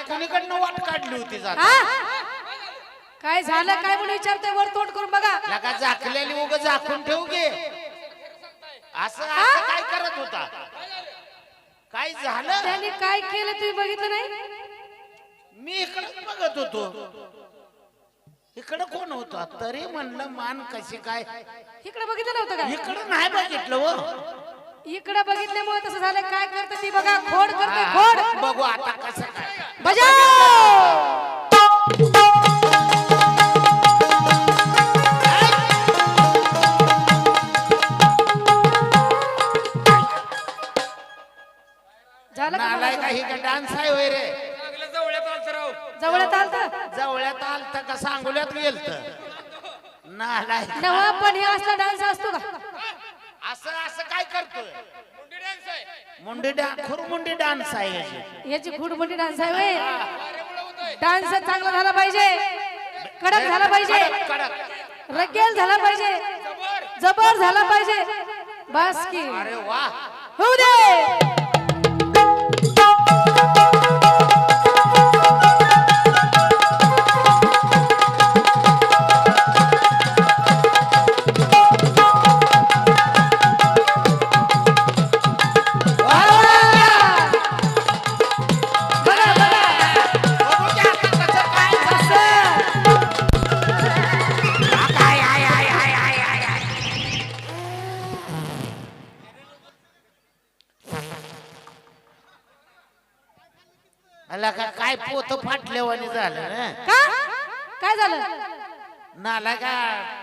कुणीकडनं वाट काढली होती जाता? हा? काय झालं काय म्हणून विचारतोय? वर तोंड करून बघा. लगा झाकलेली उग झाकून ठेवू असं असं काय करत होता? काय झालं? त्यांनी काय केलं तुम्ही बघितलं नाही? मी इकडे बघत होतो. इकडे कोण होता? तरी म्हणलं मान कशी काय? इकडे बघितलं नव्हतं का? इकडं नाही बघितलं हो. इकडे बघितल्यामुळे तसं झालं. काय करतं ती बघा. खोड करते खोड. बघू आता कसं काय. बजाव! डान्स आहे होय रे. जवळ्यात आलतं? राव आलत जवळ्यात आलत का? सांगोल्यात गेलत. नालाय नवा पण हे असला डान्स असतो का? असं असं काय करतोय? मुंडी डान्स डान्स खुरमुंडी डान्स आहे याची. याची डान्स आहे डान्स चांगला झाला पाहिजे. कडक झाला पाहिजे. कडक, कडक. रगेल झाला पाहिजे. जबर झाला पाहिजे. बस की. अरे वा. होऊ दे. आला का काय पोत फाटल्यावानी झालं ना का? काय झालं? नाला का?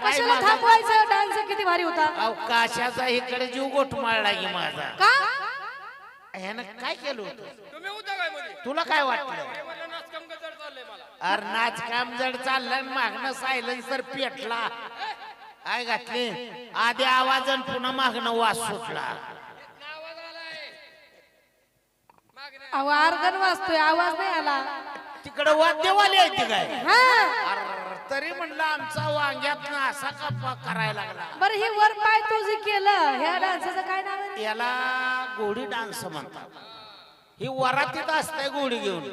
काय कशाला माझा? थांबवायचं? डान्स किती भारी होता. अवकाशाचा इकडे जीव गोठमाळला की माझा? का? ह्यानं काय केलं होतं? तुम्ही होता काय मध्ये तुला काय वाटलं? म्हणलं नाचकाम गजर चाललंय मला. अरे नाच काम जड चाललं मागणं सायलेन्सर पेटला. काय घातली? आधी आवाज आणि पुन्हा मागणं वास सुटला. अहो अर्गन वाजतोय आवाज नाही आला. तिकडे वाद्यवाले आहे ती काय? हा. तरी म्हणलं आमचा वांग्यात असा कप्पा करायला लागला. बरं हे वर पाय तू जे केलं ह्या डान्सचं काय नाव आहे? याला गोडी डान्स म्हणतात. ही वरातीत असते गोडी घेऊन.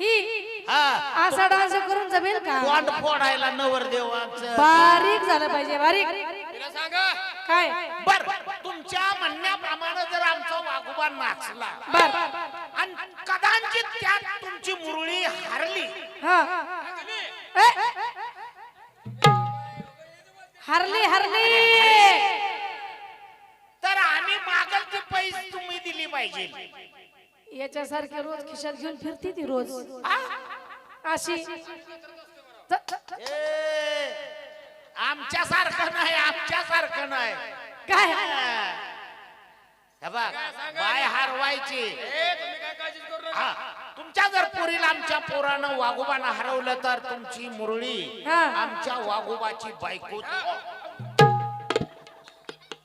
ही? हा. असा डान्स करून जमेल का? तोंड फोडायला नवरदेवाचं. बारीक झालं पाहिजे बारीक. तिला सांगा. काय? बर. तुमच्या म्हणण्याप्रमाणे जर आमचा वाघोबा नाचला बर. आणि कदाचित त्यात तुमची मुरळी हरली. हा! हरली हरली. तर आम्ही मागल ते पैसे तुम्ही दिली पाहिजे. याच्यासारखे रोज खिशात घेऊन फिरती ती रोज? अशी. आमच्यासारखं नाही आमच्यासारखं नाही. काय? हे बघ बाय हरवायची. हा तुमच्या जर पोरीला आमच्या पोरानं वाघोबानं हरवलं तर तुमची मुरळी हा. आमच्या वाघोबाची बायको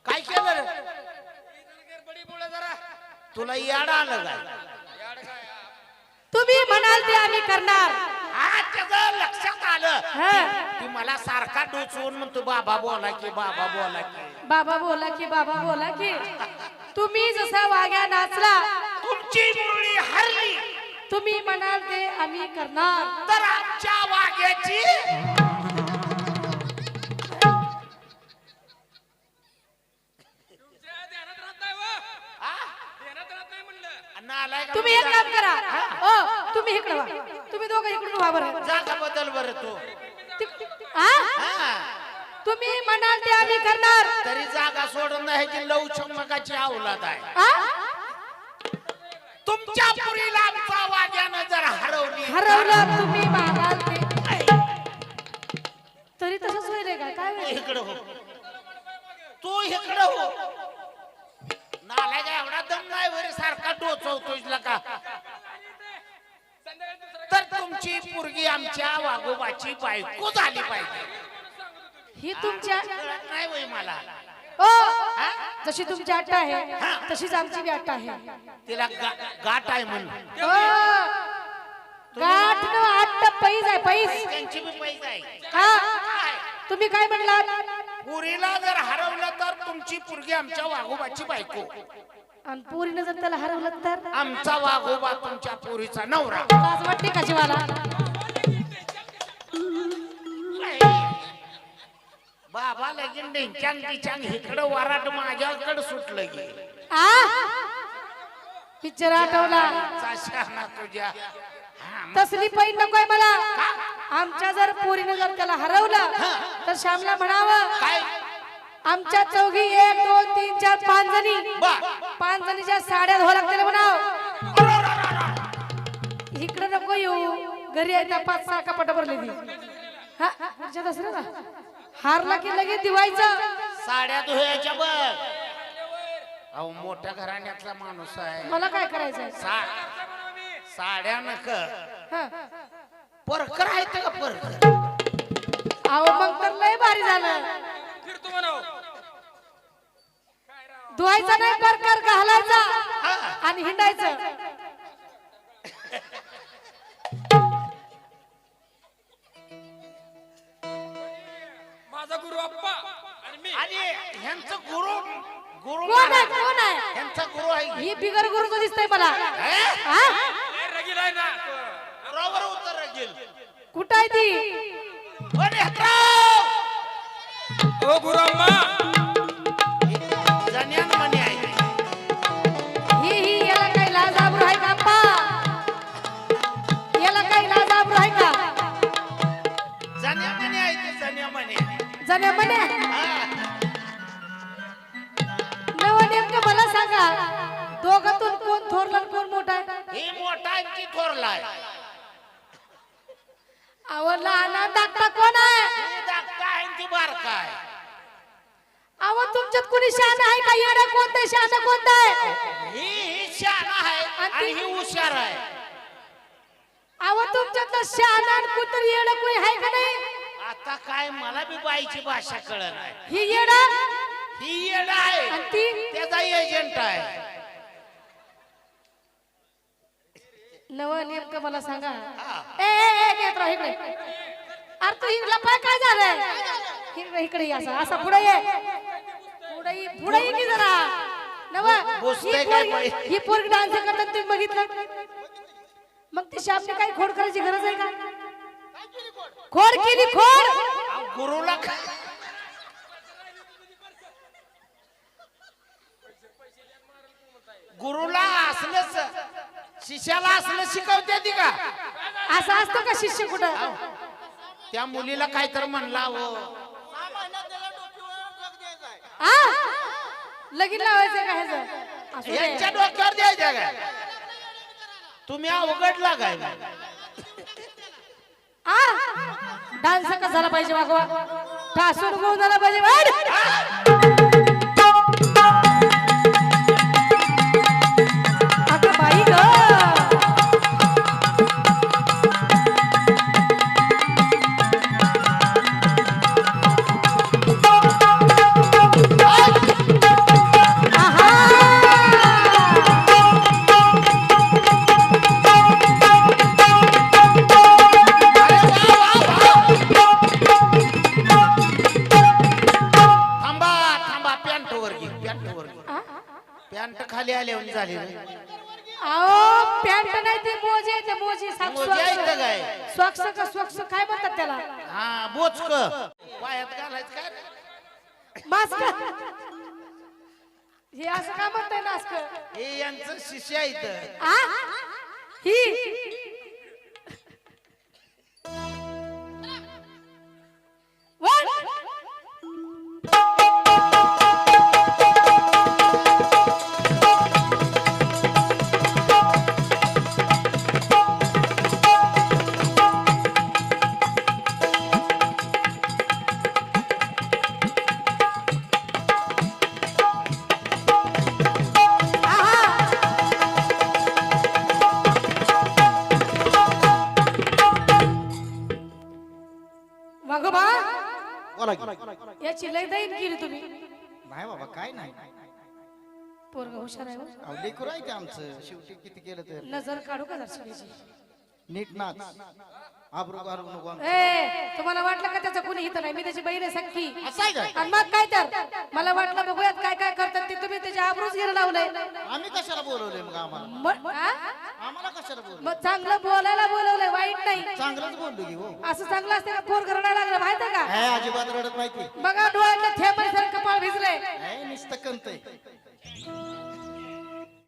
काय केलं रे? तुला याड आलं काय? तुम्ही म्हणाल ते आम्ही करणार. हा त्याचं लक्षात आलं. हा. ती मला सारखा डोचवून म्हणतो बाबा बोला की बाबा बोला की. बाबा बोला की बाबा बोला की. तुम्ही जसा वाग्या नाचला तुमची मुरळी हरली. तुम्ही म्हणाल ते आम्ही करणार. तर आमच्या वाघ्याची तुमच्या ध्यानात राहत नाही व? हा? ध्यानात राहत नाही म्हणलं. नालायक तुम्ही एक काम करा. ओ तुम्ही इकडे वा. दोघं इकडून व्हा बरं. जागा बदल बरं तू? हा. तुम्ही म्हणाल ते आम्ही करणार. तरी जागा सोडून की लव चमकाची अवलाद आहे? तुमच्या पुरीला आमचा वाघ्यानं जर हरवली हरवलं तुम्ही म्हणाल ते. तरी तसंच होईल का? काय होईल? इकडं हो. तू इकडं हो. नालाय का एवढा दम नाही वरे सारखा डोचवतोय का तुमची पोरगी आमच्या वाघोबाची बायको झाली पाहिजे. ही तुमच्या कळत नाही वय मला. ओ? जशी तुमची अट्टा आहे तशीच आमची बी अट्टा आहे. तिला गा- गाठ आहे म्हणून. ओ, गाठ न अट्ट पैज आहे पैज. त्यांची बी पैसे आहे. हा? तुम्ही काय म्हणलात? पुरीला जर हरवलं तर तुमची पुरगी आमच्या वाघोबाची बायको. आणि पोरीनं जर त्याला हरवलं तर? आमचा वाघोबा तुमच्या पुरीचा नवरा. लाज वाटते का जीवाला? बाबा लगीन डेंचांग टिचांग इकडं वराट माझ्याकडे सुटलं गे आ? पिक्चर आठवला. तुझ्या. हा, मग तसली पैन नकोय मला. आमच्या जर पोरीनं जर त्याला हरवलं तर श्यामला म्हणावं काय? आमच्या चौघी एक दोन तीन चार पाच जणी बा. पाच जणीच्या साड्या धुवा लागतील म्हणाव इकडे नको येऊ. घरी आहे त्या पाच सहा कपाट भरले ती. हा दसऱ्याला हारला की लगेच दिवायचं साड्या धुयाच्या बघ. अहो मोठ्या घराण्यातला माणूस आहे. मला काय करायचंय? सा- साड्या नक. हा. परकर आहेत का परकर? अहो मग तर लय भारी झालं. म्हणाव धुवायचा नाही प्रकार घालायचा. आणि हिंडायचं. माझा गुरु अप्पा आणि मी. आणि ह्यांचं गुरु गुरु कोण आहे. कोण आहे? ह्यांचा गुरु आहे. ही बिगर गुरुचं दिसतंय मला. हे? ए, रगील आहे ना. बरोबर उत्तर राहील कुठं आहे ती! ओ गुरु अम्मा जन्यान म्हणे आहे. ही ही याला काही लाज आबरू आहे का अप्पा याला काही लाज आबरू आहे का? जन्या म्हणे आहे ते जन्या म्हणे जण्या म्हणे हा. नव नेमकं मला सांगा दोघातून कोण थोरला आणि कोण मोठा? आहे ही मोठा आहे की थोरला आहे. अहो लहान आहे बारका आहे अहो तुमच्यात कुणी शहाणा आहे का? येणं कोणतं शहाणा कोणतं आहे ही ही शहाणा आहे आणि ही हुशार आहे. अहो तुमच्यात शहाणा आणि कुत्र येणं कोणी आहे का नाही? आता काय मला बी बाईची भाषा कळत नाही. ही येणं ही येड आहे. आणि ती? त्याचा एजंट आहे. नव नेमकं मला सांगा. ए ए ए घेत राह इकडे. अरे तू हिला पाय काय झालंय? इकडे इकडे ये असं असा पुढे ये. पुढे पुढे ये की जरा. नव? ही पोरगी डान्स करतात तुम्ही बघितलं? मग ती शापने काही खोड करायची गरज आहे का? खोड केली खोड! गुरुला गुरुला असलंच. शिष्याला असलं शिकवते ती का? असं असतं का शिष्य कुठं? त्या मुलीला काय तर म्हणला हो. आ! लगीन लावायचं का ह्याचं? असू दे. यांच्या डोक्यावर द्यायच्या काय? तुम्ही अवघडला काय आ! डान्स कसा झाला पाहिजे वागवा ठासून झाला पाहिजे. वाढ! असं काय म्हणताय नास्क हे यांचं शिष्य आहे इथं. आ? ही? की. याची लय दैन केली तुम्ही नाही बाबा काय नाही पोरग हुशार आहे हो. अहो, लेकरू आहे ते आमचं शेवटी किती केलं तर नजर काढू का दर्शनाची नीट नाच. आबरू घालू नको आमची. ए तुम्हाला वाटलं का त्याचं कुणी हित नाही? मी त्याची बहीण आहे सख्खी. असं आहे आणि मग काय तर? मला वाटलं बघूयात काय काय करतात ते. तुम्ही त्याच्या आबरूच घेऊन लावलंय. आम्ही कशाला बोलवले मग आम्हाला? मग हा? आम्हाला कशाला बोलवलं मग चांगलं बोलायला बोलवलंय वाईट नाही. चांगलंच बोललो की हो. असं चांगलं असते का? पोर घरडा लागलं माहितीये का? हे अजिबात रडत माहिती बघा डोळ्यातलं थेंब सारखं कपाळ भिजलंय. हे नुसतं कंत आहे.